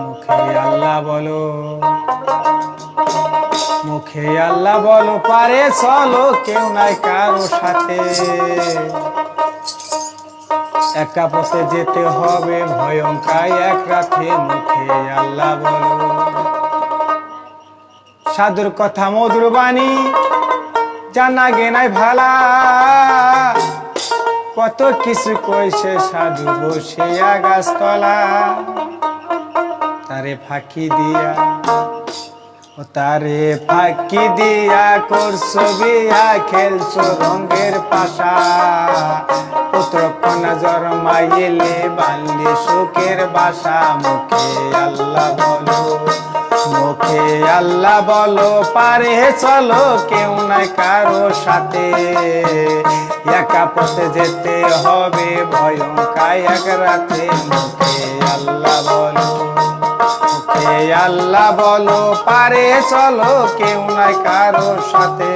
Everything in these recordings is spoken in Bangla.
মুখে আল্লাহ বলো। মুখে আল্লাহ বলো, পারে চলো কেউ নাই কারও সাথে। একা পথে যেতে হবে ভয়ঙ্কার এক রাতে মুখে আল্লাহ বলো। সাধুর কথা, মধুর বাণী জানা গেনাই ভালা। কত কিছু কইছে সাধু বসিয়া গাছতলা তারে ফাঁকি দিয়া, ও তারে ফাঁকি দিয়া করছ বিয়া, খেলছো রঙের পাশা। পুত্র কন্যা জন্মাইলে বানলি সুখের বাসা। মুখে আল্লাহ বলো, মুখে আল্লাহ বলো, পারে চলো কেউ নাই কারও সাথে। একা পথে যেতে হবে, ভয়ঙ্কার এক রাতে। মুখে আল্লাহ আল্লাহ বলো, পারে চলো কেউ নাই কারও সাথে।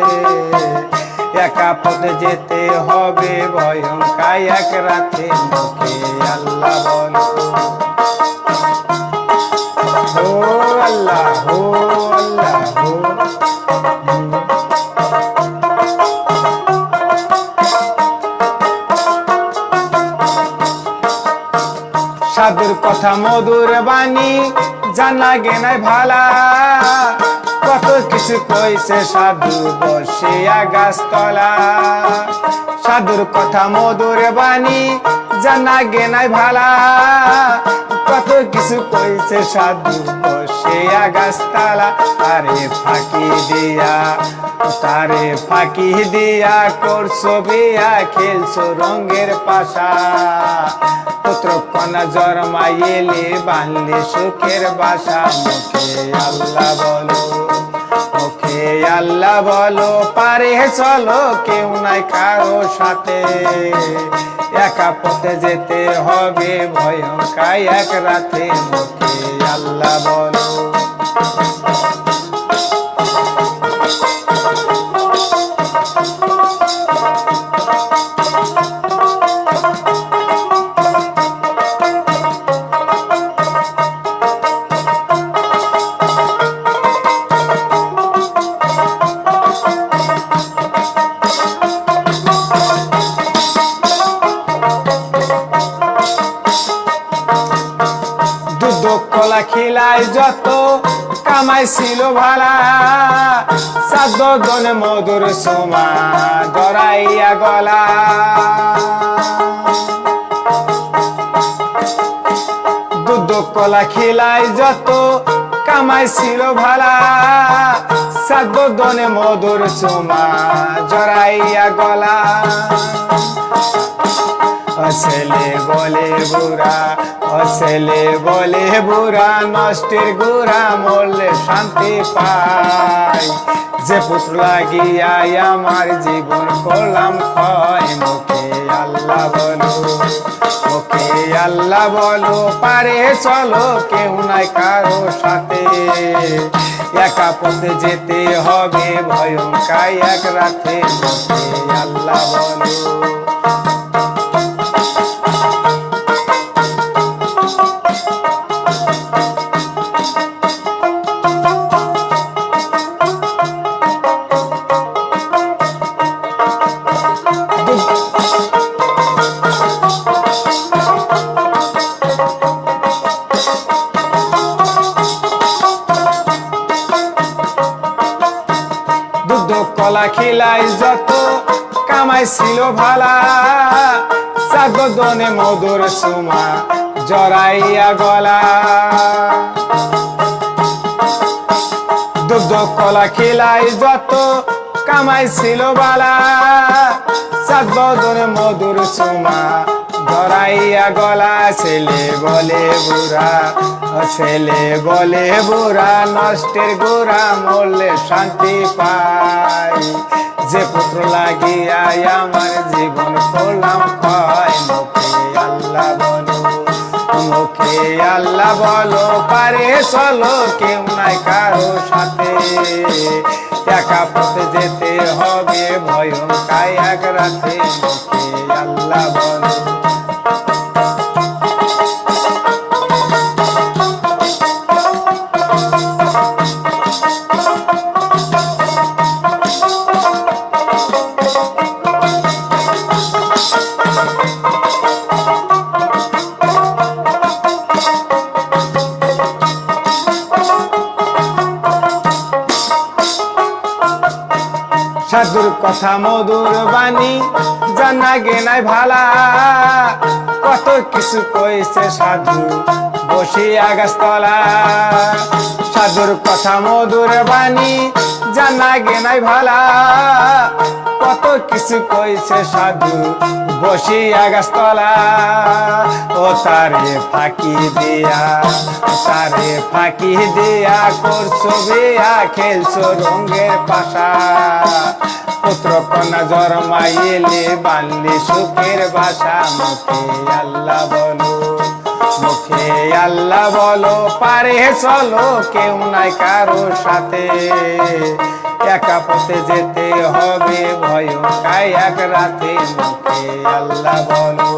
একা পথে যেতে হবে, ভয়ঙ্কার এক রাতে মুখে আল্লাহ বলো। হো আল্লাহ হো আল্লাহ হো সাধুর কথা মধুর বাণী জানা গেনাই ভালা। কত কিছু কইছে সাধু বসিয়া গাছতলা সাধুর কথা মধুর বাণী জানা গেনাই ভালা। কত কিছু কইছে সাধু বসিয়া গাছতলা তারে ফাঁকি দিয়া, তারে ফাঁকি দিয়া করছ বিয়া, খেলছো রঙের পাশা। জন্মাইলে বানলে সুখের বাসা। মুখে আল্লাহ বলো, মুখে আল্লাহ বলো, পারে চলো কেউ নাই কারও সাথে। একা পথে যেতে হবে ভয়ঙ্কার এক রাতে। মুখে আল্লাহ বলো। খিলাই যত কামাইছিল ভালা সাত দনে মধুর সোমা দরাইয়া গলা। দুধ কলা খিলাই যত কামাইছিল ভালা সাত দনে মধুর সোমা জড়াইয়া গলা। অসলে বলে বুড়া, অসলে বলে বুড়া, নষ্টের গুড়া মরলে শান্তি পাই। যে পুত্র লাগিয়াই আমার জীবন করলাম ক্ষয়, মুখে আল্লাহ বলো, মুখে আল্লাহ বলো, পারে চলো কেউ নাই কারও সাথে। একা পথে যেতে হবে, ভয়ঙ্কার এক রাতে, মুখে আল্লাহ বলো। কলা খিলাই যত কামাইছিল ভালা। সাগদনে মধুর সুমা জরাইয়া গলা। দুধ কলা খিলাই যত কামাইছিল বালা সাগদনে মধুর সুমা। ধরাইয়া গলা ছেলে বলে বুড়া। ছেলে বলে বুড়া, নষ্টের গোড়া মরলে শান্তি পাই। যে পুত্র লাগিয়া আমার জীবন করলাম ক্ষয় মুখে আল্লাহ বলো। মুখে আল্লাহ বলো, পারে চলো কেউ নাই কারও সাথে। একা পথে যেতে হবে ময়ূর এক রাতে আল্লাহ বলো সাধুর কথা, মধুর বাণী জানা গে নাই ভালা। কত কিছু কইছে সাধু বসিয়া গাছতলা সাধুর কথা, মধুর বাণী জানা গে নাই ভালা। কত কিছু কইছে সাধু বসিয়া গাছতলা ও তারে ফাঁকি দিয়া তারে ফাঁকি দিয়া করছ বিয়া, খেলছো রঙের পাশা। পুত্র কন্যা জন্মাইলে বানলি সুখের বাসা মুখে আল্লাহ বলো, মুখে আল্লাহ বলো, পারে চলো কেউ নাই কারও সাথে। একা পথে যেতে হবে ভয় কায় এক রাতে মুখে আল্লাহ বলো।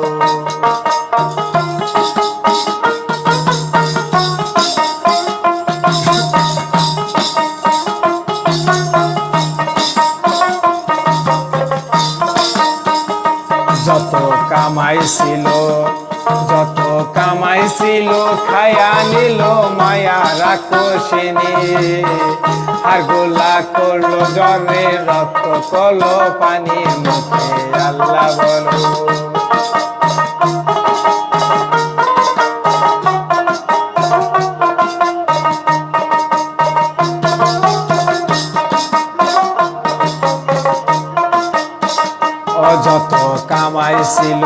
কামাইছিল যত কামাইছিল খায়া নিল মায়া রাক্ষসিনী। আর গোলা করল জলে রক্ত কলো পানি মুখে, আল্লাহ বলো কামাইছিল,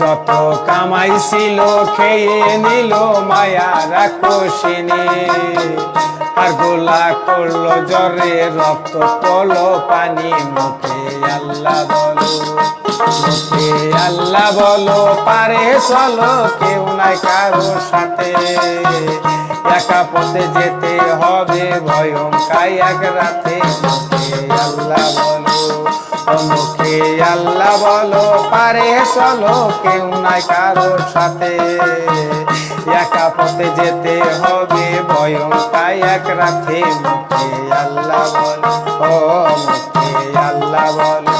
যত কামাইছিল, খেয়ে নিল মায়া রাক্ষসিনী। আর গোলা করল জ্বরে, রক্ত তোলো পানি, মুখে আল্লাহ বলো, মুখে আল্লাহ বলো, পারে চলো কেউ নাই কারও সাথে। একা পথে যেতে হবে ভয়ঙ্কাই এক রাতে, মুখে আল্লাহ বলো। ও আল্লাহ বলো, পারে চলো, কেউ নাই কারোর সাথে। একা পথে যেতে হবে ভয়ঙ্কা এক রাতে মুখে আল্লাহ বলো, ও মুখে আল্লাহ বলো